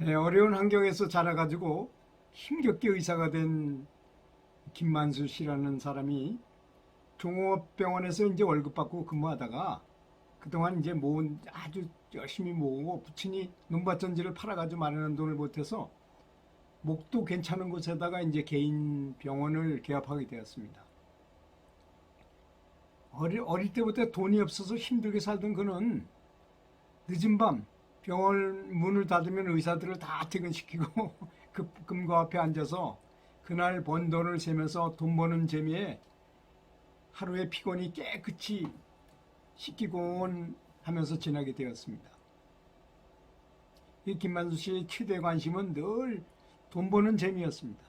네, 어려운 환경에서 자라가지고 힘겹게 의사가 된 김만수 씨라는 사람이 종업병원에서 이제 월급 받고 근무하다가 그동안 이제 모은 아주 열심히 모으고 부친이 논밭전지를 팔아가지고 마련한 돈을 못해서 목도 괜찮은 곳에다가 이제 개인 병원을 개업하게 되었습니다. 어릴, 어릴 때부터 돈이 없어서 힘들게 살던 그는 늦은 밤 병원 문을 닫으면 의사들을 다 퇴근시키고 그 금고 앞에 앉아서 그날 번 돈을 세면서 돈 버는 재미에 하루의 피곤이 깨끗이 씻기곤 하면서 지나게 되었습니다. 이 김만수 씨의 최대 관심은 늘 돈 버는 재미였습니다.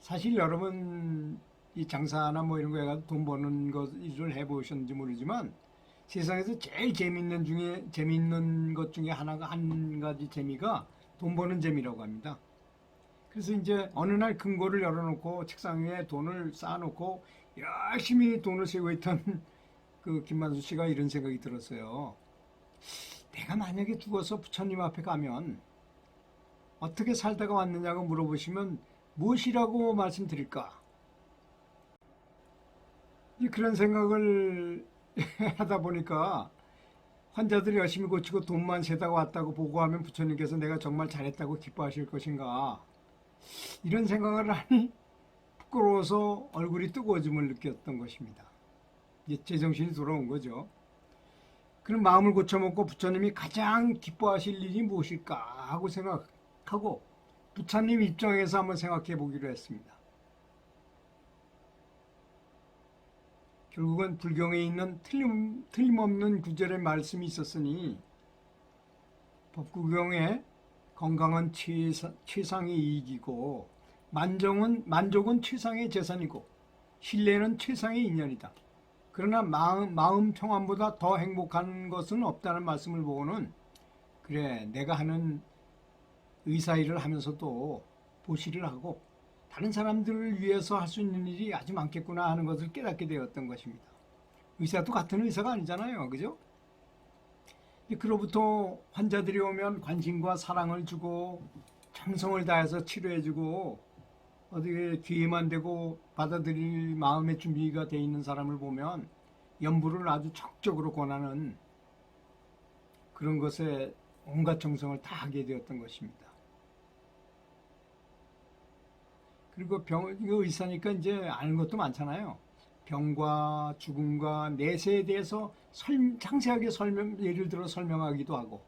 사실 여러분 이 장사나 뭐 이런 거에 가서 돈 버는 것 일을 해보셨는지 모르지만 세상에서 제일 재밌는 중에 재밌는 것 중에 하나가 한 가지 재미가 돈 버는 재미라고 합니다. 그래서 이제 어느 날 금고를 열어놓고 책상 위에 돈을 쌓아놓고 열심히 돈을 세고 있던 그 김만수 씨가 이런 생각이 들었어요. 내가 만약에 죽어서 부처님 앞에 가면 어떻게 살다가 왔느냐고 물어보시면 무엇이라고 말씀드릴까? 이 그런 생각을 하다 보니까 환자들이 열심히 고치고 돈만 세다가 왔다고 보고하면 부처님께서 내가 정말 잘했다고 기뻐하실 것인가? 이런 생각을 하니 부끄러워서 얼굴이 뜨거워짐을 느꼈던 것입니다. 이제 제정신이 돌아온 거죠. 그런 마음을 고쳐먹고 부처님이 가장 기뻐하실 일이 무엇일까 하고 생각하고 부처님 입장에서 한번 생각해 보기로 했습니다. 결국은 불경에 있는 틀림, 틀림없는 구절의 말씀이 있었으니 법구경에 건강은 최사, 최상의 이익이고 만정은, 만족은 최상의 재산이고 신뢰는 최상의 인연이다. 그러나 마음, 마음 평안보다 더 행복한 것은 없다는 말씀을 보고는 그래 내가 하는 의사 일을 하면서도 보시를 하고 다른 사람들을 위해서 할 수 있는 일이 아주 많겠구나 하는 것을 깨닫게 되었던 것입니다. 의사도 같은 의사가 아니잖아요. 그죠? 그로부터 환자들이 오면 관심과 사랑을 주고 정성을 다해서 치료해주고 어떻게 귀에만 대고 받아들일 마음의 준비가 돼 있는 사람을 보면 연부를 아주 적극적으로 권하는 그런 것에 온갖 정성을 다 하게 되었던 것입니다. 그리고 병, 이거 의사니까 이제 아는 것도 많잖아요. 병과 죽음과 내세에 대해서 설, 상세하게 설명, 예를 들어 설명하기도 하고,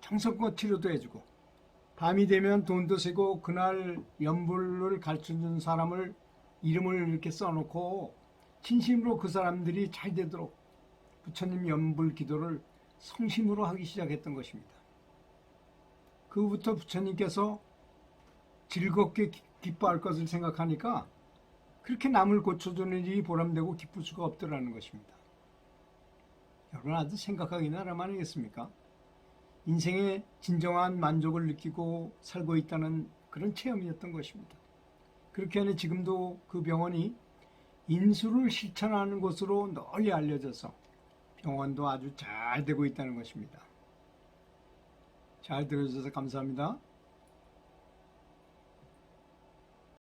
정성껏 치료도 해주고, 밤이 되면 돈도 세고, 그날 연불을 가르쳐준 사람을 이름을 이렇게 써놓고, 진심으로 그 사람들이 잘 되도록 부처님 연불 기도를 성심으로 하기 시작했던 것입니다. 그 후부터 부처님께서 즐겁게 기- 기뻐할 것을 생각하니까 그렇게 남을 고쳐주는 일이 보람되고 기쁠 수가 없더라는 것입니다. 여러분 아주 생각하기 나름 아니겠습니까? 인생의 진정한 만족을 느끼고 살고 있다는 그런 체험이었던 것입니다. 그렇게 하니 지금도 그 병원이 인수를 실천하는 곳으로 널리 알려져서 병원도 아주 잘 되고 있다는 것입니다. 잘 들어주셔서 감사합니다.